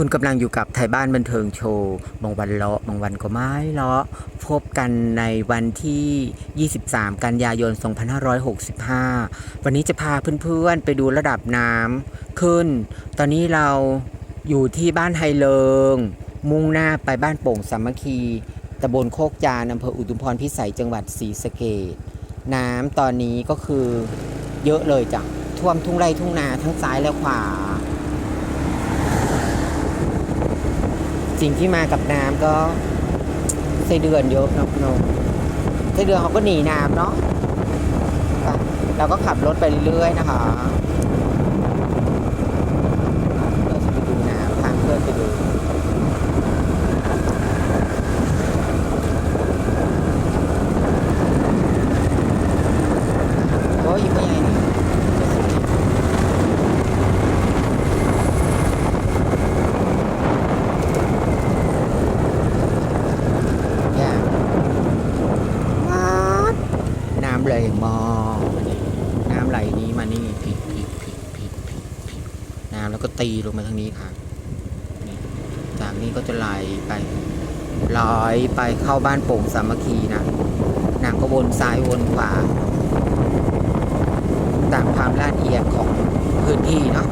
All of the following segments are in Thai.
คุณกำลังอยู่กับไทยบ้านบันเทิงโชว์บางวันเลาะบางวันก็ไม่เลาะพบกันในวันที่ 23 กันยายน 2565 วันนี้จะพาเพื่อนๆ ไปดูระดับน้ำขึ้น ตอนนี้เราอยู่ที่บ้านไฮเลิง มุ่งหน้าไปบ้านโป่งสามัคคีตำบลโคกจานอำเภออุทุมพรพิสัยจังหวัดศรีสะเกษน้ำตอนนี้ก็คือเยอะเลยจ้ะท่วมทุ่งไร่ทุ่งนาทั้งซ้ายและขวา สิ่งที่มากับน้ำก็ไส้เดือนเยอะนะน้องไส้เดือนเขาก็หนีน้ำเนาะเราก็ขับรถไปเรื่อยๆนะคะเราจะไปดูน้ำทางเพื่อนไปดู โอ้ยไม่ใหญ่นี่ย่างวัดน้ำไหลมอน้ำไหลนี้มานี่พลิกพลิกพลิกพลิกพลิกพลิกน้ำแล้วก็ ตีลงมาทางนี้ค่ะ จากนี้ก็จะไหลไปไหลไปเข้าบ้านโป่งสามัคคีนะนางก็วนซ้ายวนขวาตามความลาดเอียงของพื้นที่เนาะ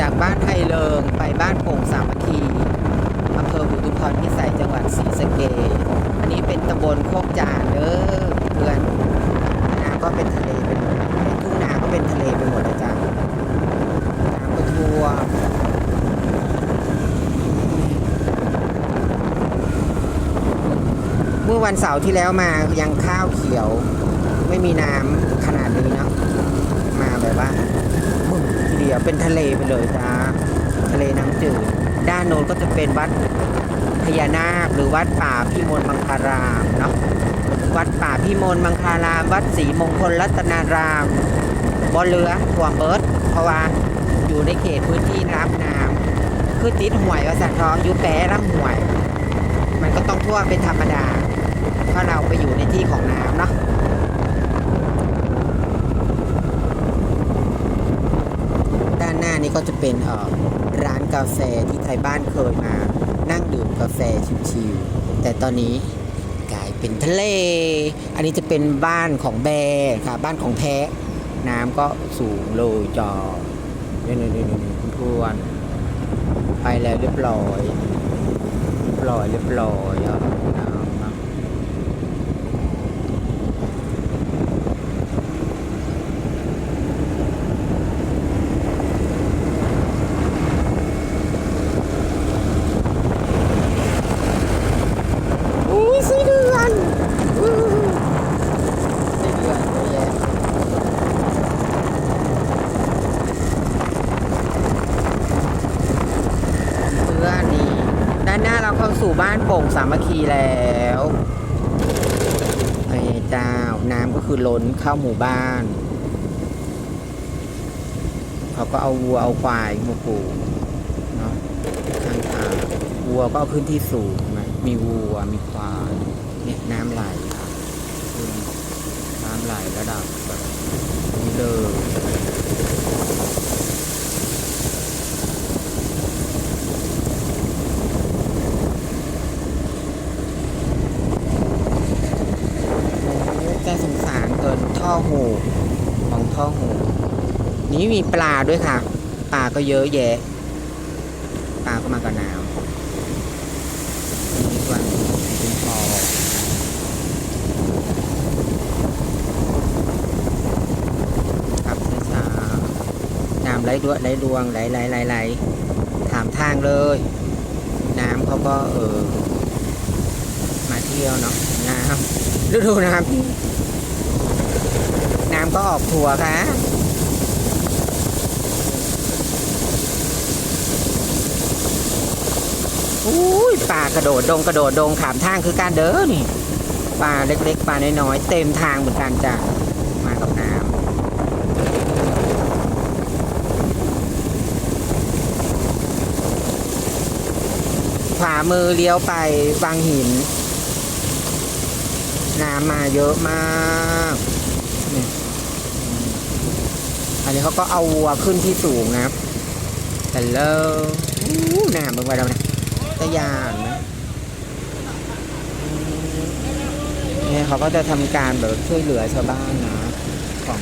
จากบ้านไทยเลิงไปบ้านโป่งสามัคคีอำเภออุทุมพรพิสัยจังหวัดศรีสะเกษอันนี้เป็นตำบลโคกจานเด้อเพื่อนน้ำก็เป็นทะเลเป็นหมดในทุ่งนาก็เป็นทะเลไปหมดเลยจ้ะน้ำก็ท่วมเมื่อ วันเสาร์ที่แล้วมายังข้าวเขียว ไม่มีน้ำขนาดนี้เนาะมาแบบว่าบึ้งทีเดียวเป็นทะเลไปเลยจ้าทะเลน้ำจืดด้านโน้นก็จะเป็นวัดพญานาคหรือวัดป่าพิมลมังคารามเนาะวัดป่าพิมลมังคาราม วัดศรีมงคลรัตนารามบนเรือห่วงเบิร์ดเพราะว่าอยู่ในเขตพื้นที่รับน้ำคือติดห่วยว่าสันทองอยู่แปรรับห่วย มันก็ต้องท่วมเป็นธรรมดา เพราเราไปอยู่ในที่ของน้ำเนาะด้านหน้านี้ก็จะเป็นเอ่อร้านกาแฟที่ไทยบ้านเคยมา นั่งดื่มกาแฟชิวๆแต่ตอนนี้กลายเป็นทะเล อันนี้จะเป็นบ้านของแบร์ค่ะบ้านของแพะ น้ำก็สูงเลยจอนี่นี่นี่นี่ทวนไปแล้วเรียบร้อย เรียบร้อยเรียบร้อยอะน้ำนะ อุ้ยไส้เดือนอื้อไส้เดือนเยอะแยะเพื่อนนี่ ด้านหน้าเราเข้าสู่บ้านโป่งสามัคคีแล้วไอ้เจ้าน้ำก็คือล้นเข้าหมู่บ้าน เขาก็เอาวัวเอาควายมาปลูกเนาะข้างทางวัวก็เอาขึ้นที่สูงไหมมีวัวมีควายเนี่ยน้ำไหลค่ะขึ้นน้ำไหลระดับแบบนี้เลยโอ้ใจสงสารเกิน ท่อหูของท่อหูนี้มีปลาด้วยค่ะ ปลาก็เยอะแยะ ปลาก็มากับน้ำมีส่วนเป็นพอครับช้าน้ำไหลด้วยไหลรวงไหลไหลไหลไหลถามทางเลย น้ำเขาก็เออมาเที่ยวเนาะน้ำฤดูน้ำน้ำ ก็ออกทัวร์ค่ะอุ้ยป่ากระโดดดงกระโดดดงขามทางคือการเด้อนี่ปลาเล็กๆปลาน้อยๆเต็มทางเหมือนกันจ้ะมากับน้ำขวามือเลี้ยวไปวังหิน น้ำมาเยอะมาก นนี้เขาก็เอาวัวขึ้นที่สูงนะครับแต่เลิกอู้น้ำเบิ่งไปแล้วนะตะยานนะเนี่ยเขาก็จะทำการแบบช่วยเหลือชาวบ้านนะของ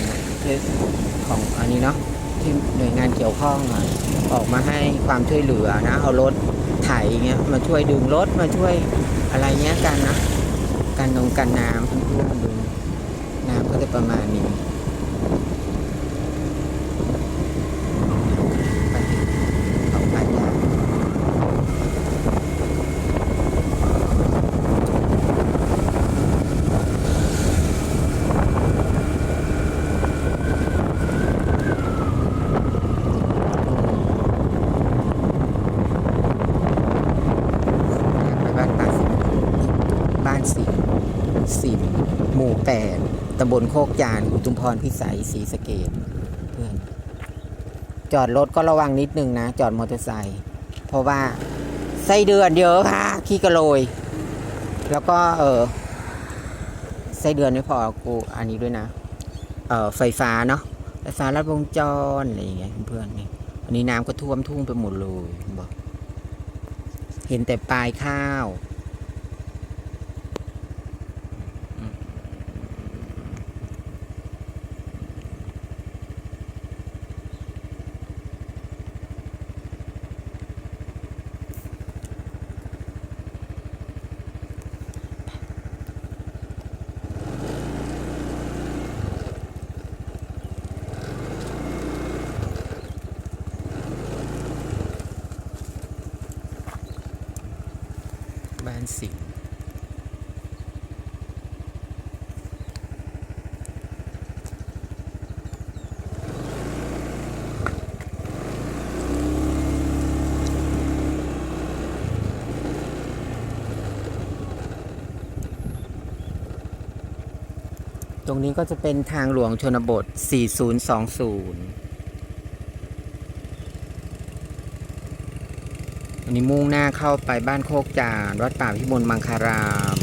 ของอันนี้เนาะที่หน่วยงานเกี่ยวข้องอะออกมาให้ความช่วยเหลือนะ เอารถไถเงี้ยมาช่วยดึงรถมาช่วยอะไรเงี้ยกันนะการนงกันน้ำเพื่อนๆดูน้ำก็จะประมาณนี้ไปเขาพายางไปบ้านป่าสิงบ้านสิง สิบหมู่แปด ตำบลโคกจาน อุทุมพรพิสัยศรีสะเกดเพื่อนจอดรถก็ระวังนิดนึงนะ จอดมอเตอร์ไซค์เพราะว่าไส้เดือนเยอะค่ะขี้กระโลย แล้วก็เออไส้เดือนไม่พอกูอันนี้ด้วยนะ เออไฟฟ้าเนาะไฟฟ้าลัดวงจรอะไรอย่างเงี้ยเพื่อนนี่อันนี้น้ำก็ท่วมทุ่งไปหมดเลยบอกเห็นแต่ปลายข้าว สิงตรงนี้ก็จะเป็นทางหลวงชนบท 4020ันนี้มุ่งหน้าเข้าไปบ้านโคกจานวัดป่าพิบูลมังคาราม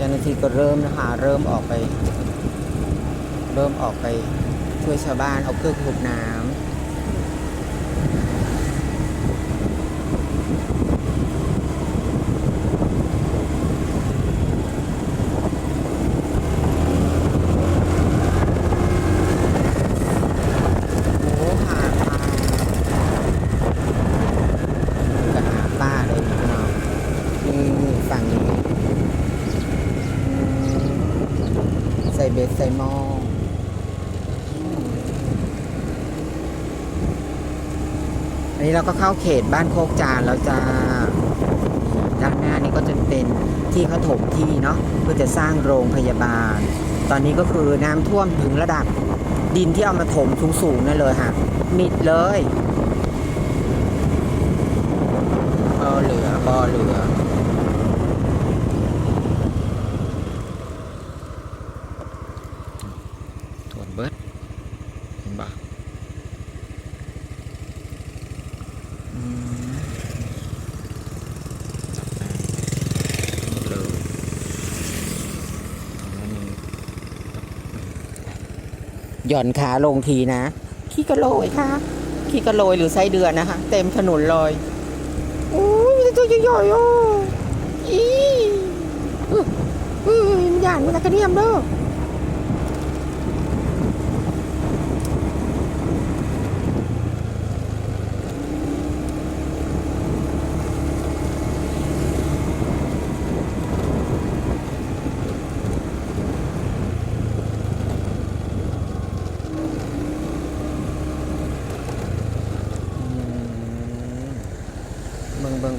เจ้าหน้าที่ก็เริ่มนะคะเริ่มออกไป เริ่มออก ไปช่วยชาวบ้านเอาเครื่องสูบน้ำโอ้หาปลาก็หาปลาเลยพี่น้องนี่ฝั่งนี้ ใส่เบสใส่หม้ออันนี้ เข้าเขตบ้านโคกจานเราจะด้านหน้านี้ก็จะเป็นที่เขาถมที่เนาะเพื่อจะสร้างโรงพยาบาล ตอนนี้ก็คือน้ำท่วมถึงระดับดินที่เอามาถมสูงๆนั่นเลยค่ะมิดเลยบ่อเหลือบ่อเหลือ ถวนเบิดเห็นปะอืมจับได้หมดเลยอันนี้ หย่อนขาลงทีนะ ขี้กระโหลยค่ะ ขี้กระโหลยหรือไส้เดือนนะคะ เต็มถนนเลยโอ้ยมีตัวใหญ่ๆอะอีอื้ออื้อมันหยานมันตะกระเดียมเด้อ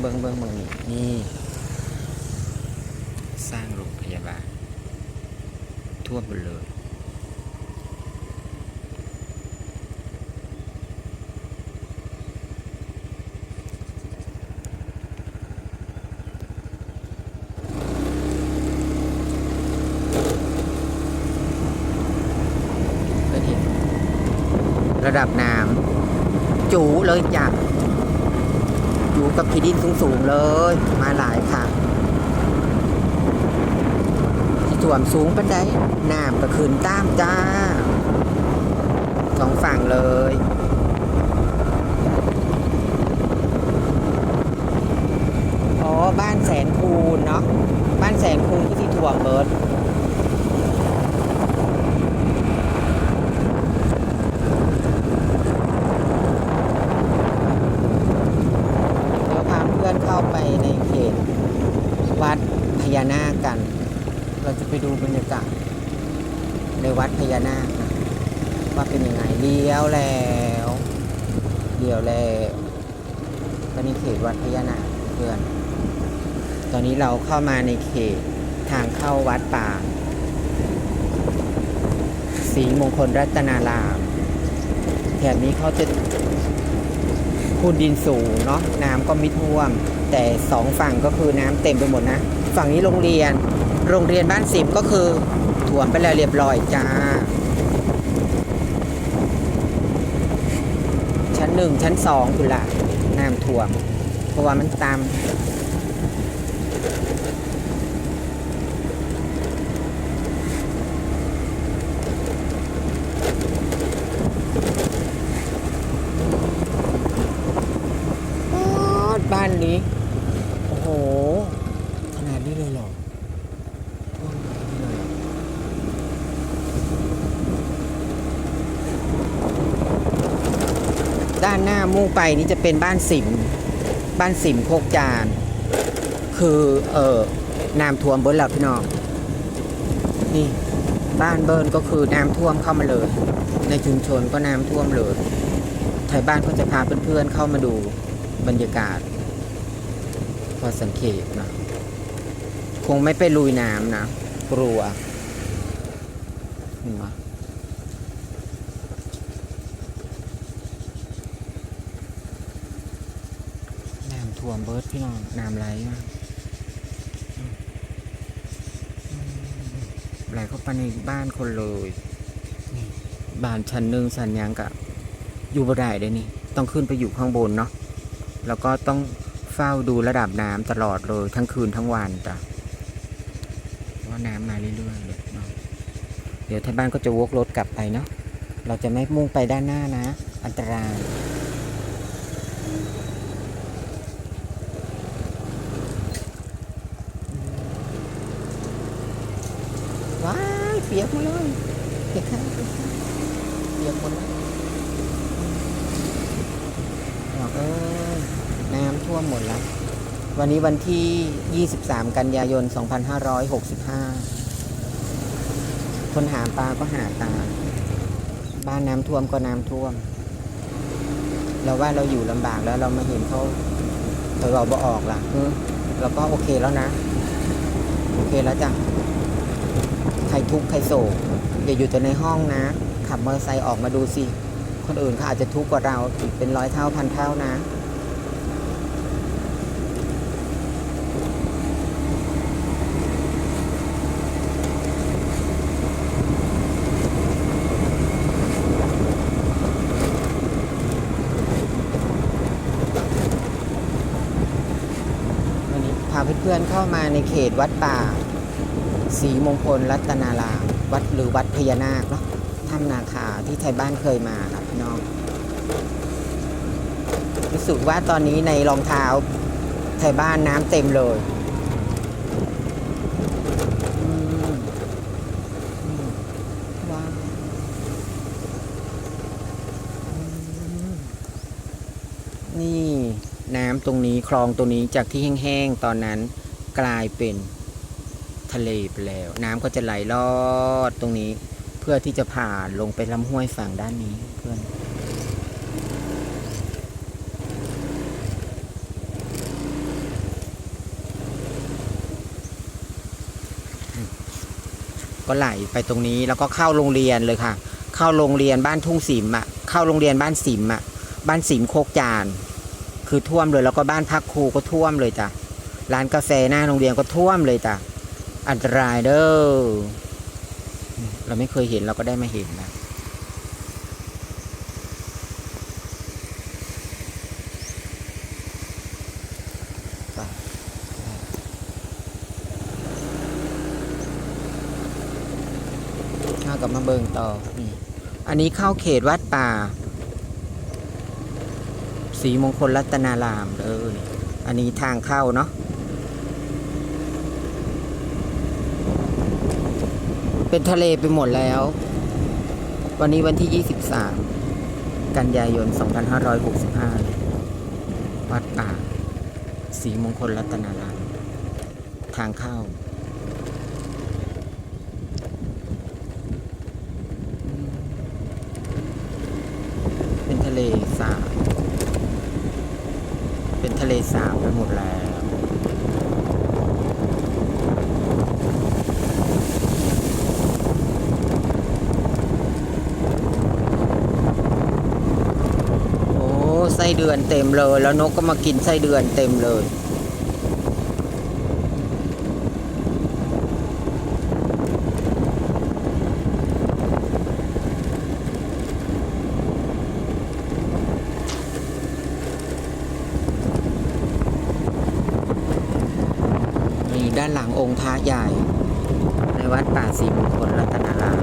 เบิ้งเบิ้งเบิ้งนี่นี่ สร้างโรงพยาบาล ทั่วหมดเลยระดับน้ำจูเลยจ้ะ จูกับขีดินสูงๆเลย มาหลายค่ะที่ถ่วมสูงปันไดน้ำก็ขึ้นตามจ้าสองฝั่งเลยอ๋อบ้านแสนคูณเนาะบ้านแสนคูณก็ที่ถ่วมเบิร์ด เดี๋ยวพาเพื่อนเข้าไปในเขต วัดพญานาคกัน เราจะไปดูบรรยากาศในวัดพญานาคนะว่าเป็นยังไงเลี้ยวแล้ว เลี้ยวแล้วตอนนี้เขตวัดพญานาคเพื่อน ตอนนี้เราเข้ามาในเขตทางเข้าวัดป่าศรีมงคลรัตนาราม แถบนี้เขาจะคูนดินสูงเนาะน้ำก็ไม่ท่วม แต่สองฝั่งก็คือน้ำเต็มไปหมดนะ ฝั่งนี้โรงเรียน โรงเรียนบ้านสิมก็คือท่วมไปแล้วเรียบร้อยจ้า ชั้นหนึ่งชั้นสองคือละน้ำท่วม เพราะว่ามันตาม ป๊าดบ้านนี้ โอ้โห ขนาดนี้เลยเหรอท่วมขนาดนี้เลยเหรอด้านหน้า มุ่งไปนี่จะเป็นบ้านสิมบ้านสิมโคกจาน คือเออน้ำท่วมเบิ้ลแล้วพี่น้องนี่บ้านเบิร์นก็คือน้ำท่วมเข้ามาเลย ในชุมชนก็น้ำท่วมเลยไทยบ้านก็จะพาเพื่อนๆเข้ามาดูบรรยากาศ พอสังเกตนะคงไม่ไปลุยน้ำนะกลัวเห็นไหม น้ำท่วมเบิร์ดพี่น้องน้ำไหลมาอืมอืมไหลเข้าไปในบ้านคนเลยนี่บ้านชั้นหนึ่งชั้นหยังกะ อยู่บ่ได้เลยนี่ ต้องขึ้นไปอยู่ข้างบนเนาะแล้วก็ต้องเฝ้าดูระดับน้ำตลอดเลย ทั้งคืนทั้งวันจ้ะเพราะว่าน้ำมาเรื่อยๆเลยเนาะเดี๋ยวที่บ้านก็จะวกรถกลับไปเนาะเราจะไม่มุ่งไปด้านหน้านะ อันตรายว้ายเปียกหมดเลยเปียกข้างเปียกข้างเยกหมดแล้วบอกเอ้ยน้ำท่วมหมดแล้ว วันนี้วันที่ 23 กันยายน 2565 คนหาปลาก็หาตา บ้านน้ำท่วมก็น้ำท่วม เราว่าเราอยู่ลำบากแล้วเรามาเห็นเขาถอยเราบ่ออกล่ะเราก็โอเคแล้วนะ โอเคแล้วจ้ะ ใครทุกข์ใครโศกอย่าอยู่แต่ในห้องนะ ขับมอเตอร์ไซค์ออกมาดูสิ คนอื่นเขาอาจจะทุกข์กว่าเราอีกเป็นร้อยเท่าพันเท่านะวันนี้พาเพื่อนๆเข้ามาในเขตวัดป่า ศรีมงคลรัตนาราม วัดหรือวัดพญานาคเนาะถ้ำนาคาที่ไทยบ้านเคยมาครับพี่น้องรู้สึกว่าตอนนี้ในรองเท้าไทยบ้านน้ำเต็มเลยอืมนี่น้ำตรงนี้คลองตรงนี้จากที่แห้งๆ ตอนนั้นกลายเป็น ทะเลไปแล้ว น้ำก็จะไหลลอดตรงนี้ เพื่อที่จะผ่านลงไปลำห้วยฝั่งด้านนี้เพื่อนก็ไหลไปตรงนี้แล้วก็เข้าโรงเรียนเลยค่ะ เข้าโรงเรียนบ้านทุ่งสิมอะเข้าโรงเรียนบ้านสิมอะบ้านสิมโคกจาน คือท่วมเลยแล้วก็บ้านพักครูก็ท่วมเลยจ้ะร้านกาแฟหน้าโรงเรียนก็ท่วมเลยจ้ะ อันตรายเด้อเราไม่เคยเห็นเราก็ได้มาเห็นนะข้ากับมาเบิงต่อนี่อันนี้เข้าเขตวัดป่าสีมงคลรัตนารามเด้ออันนี้ทางเข้าเนาะ เป็นทะเลไปหมดแล้ว วันนี้วันที่ 23 กันยายน 2565 วัดป่า สีมงคลรัตนารามทางเข้า เป็นทะเลสาบ เป็นทะเลสาบไปหมดแล้ว โอ้ไส้ เดือนเต็มเลย แล้วนกก็มากินไส้เดือนเต็มเลยมีด้านหลังองค์พระใหญ่ ในวัดป่าศรีมงคลรัตนาราม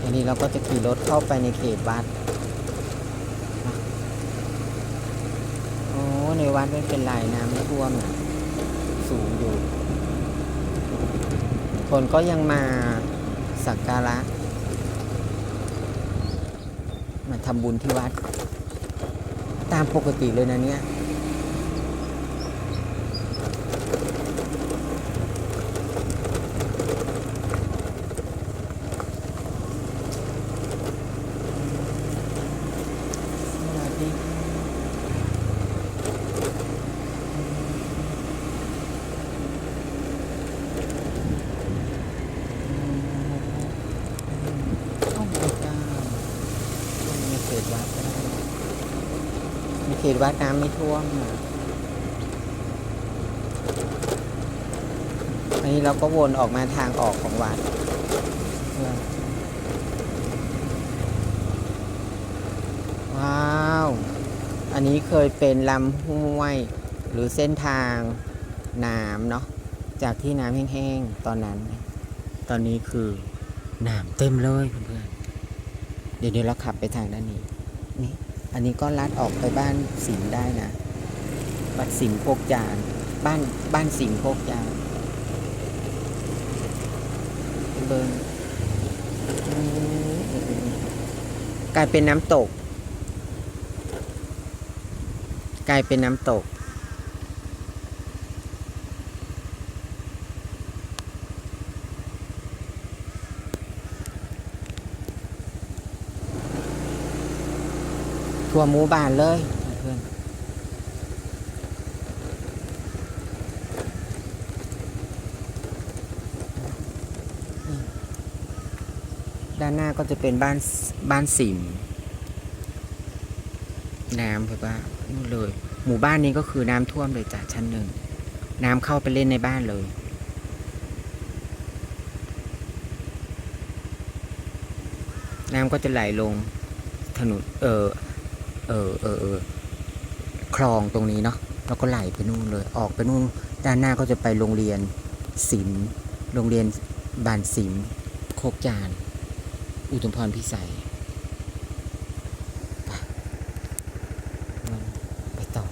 ทีนี้เราก็จะขี่ รถเข้าไปในเขตวัดโอ้ในวัดไม่เป็นไรน้ำไม่ท่วมนะสูงอยู่ คนก็ยังมาสักการะ มาทำบุญที่วัด ตามปกติเลยนะเนี่ย สวัสดีโอ้โหจ้าในเขตวัดก็ได้ ในเขตวัดน้ำไม่ท่วมนะอันนี้เราก็วนออกมาทางออกของวัดว้าว อันนี้เคยเป็นลำห้วยหรือเส้นทางน้ำเนาะจากที่น้ำแห้งๆ ตอนนั้น ตอนนี้คือน้ำเต็มเลยเพื่อนๆเดี๋ยวเดี๋ยวเราขับไปทางด้านนี้นี่ อันนี้ก็ลัดออกไปบ้านสิมได้นะบ้านสิมโคกจานบ้านบ้านสิมโคกจานเบิร์นกลายเป็นน้ำตก กลายเป็นน้ำตก ทั่วหมู่บ้านเลยเพื่อนด้านหน้าก็จะเป็นบ้านบ้านสิมน้ำแบบว่านู่นเลย หมู่บ้านนี้ก็คือน้ำท่วมเลยจ้ะชั้นหนึ่ง น้ำเข้าไปเล่นในบ้านเลยน้ำก็จะไหลลงถนนเออ เออเออเออคลองตรงนี้เนาะแล้วก็ไหลไปนู่นเลย ออกไปนู่นด้านหน้าก็จะไปโรงเรียนศิลป์โรงเรียนบานศิลป์โคกจาน อุทุมพรพิสัย ไปต่อ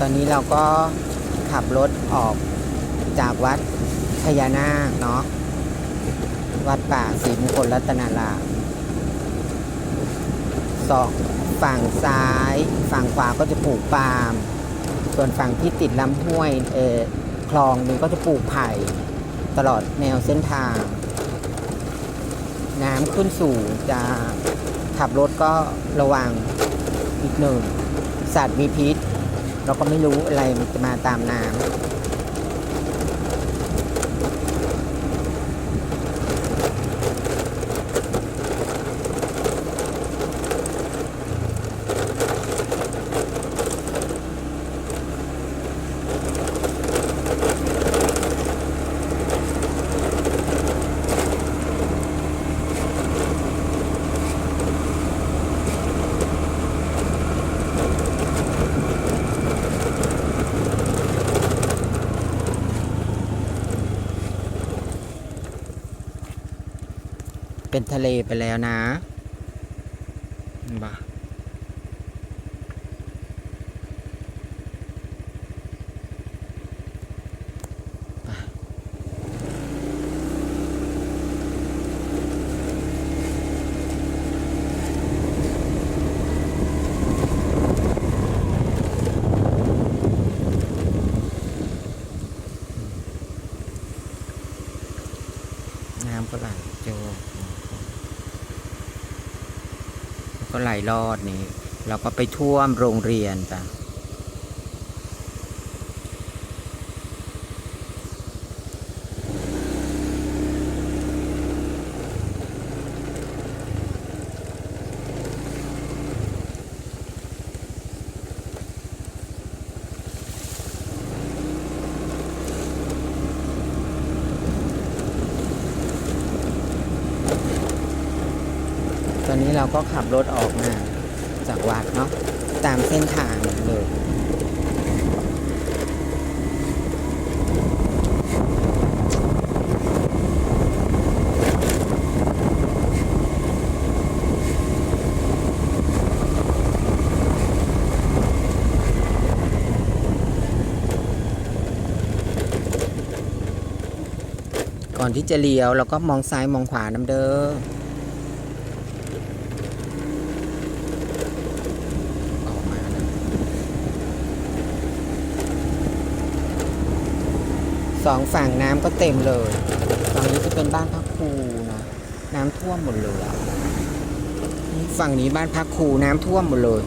ตอ นี้เราก็ขับรถออกจากวัดพญานาคเนาะวัดป่าศรีมงคลรัตนารามสองฝั่งซ้าย ฝั่งขวาก็จะปลูกปาล์มส่วนฝั่งที่ติดลำห้วยเออคลองนึงก็จะปลูกไผ่ตลอดแนวเส้นทาง น้ำขึ้นสูงจะขับรถก็ระวังอีกหนึ่ง สัตว์มีพิษ เราก็ไม่รู้อะไรมันจะมาตามน้ำ เป็นทะเลไปแล้วนะมานปะน้ำก็ไหลโจกแล้วก็ไหล รอดนี่เราก็ไปท่วมโรงเรียนจ้ะ ก็ขับรถออกมาจากวัดเนาะตามเส้นทางเลยก่อนที่จะเลี้ยวเราก็มองซ้ายมองขวาน้ำเด้ออกมานะ สองฝั่งน้ำก็เต็มเลยฝั่งนี้จะเป็นบ้านพักครูนะน้ำท่วมหมดเลยฝั่งนี้บ้านพักครูน้ำท่วมหมดเลย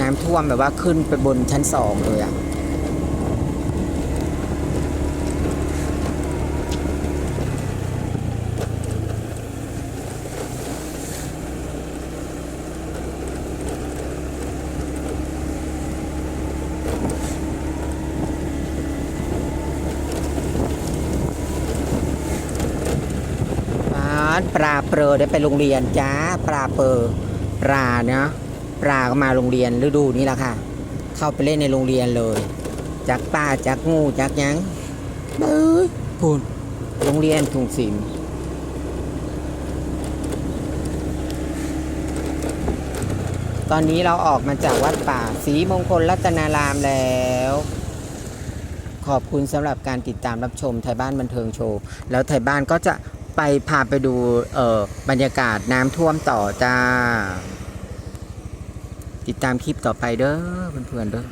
น้ำท่วมแบบว่าขึ้นไปบนชั้นสองเลยอะ บ้านปลาเปรอได้ไปโรงเรียนจ้าปลาเปรอปลาเนาะปลาก็มาโรงเรียนฤดูนี้แหละค่ะ เข้าไปเล่นในโรงเรียนเลยจากปลาจากงูจากยังเบ้ยพูนโรงเรียนถุงสิมตอนนี้เราออกมาจากวัดป่าศรีมงคลรัตนารามแล้ว ขอบคุณสำหรับการติดตามรับชมไทยบ้านบันเทิงโชว์ แล้วไทยบ้านก็จะ ไปพาไปดูเอ่อบรรยากาศน้ำท่วมต่อจ้า ติดตามคลิปต่อไปเด้อเพื่อนๆเด้อ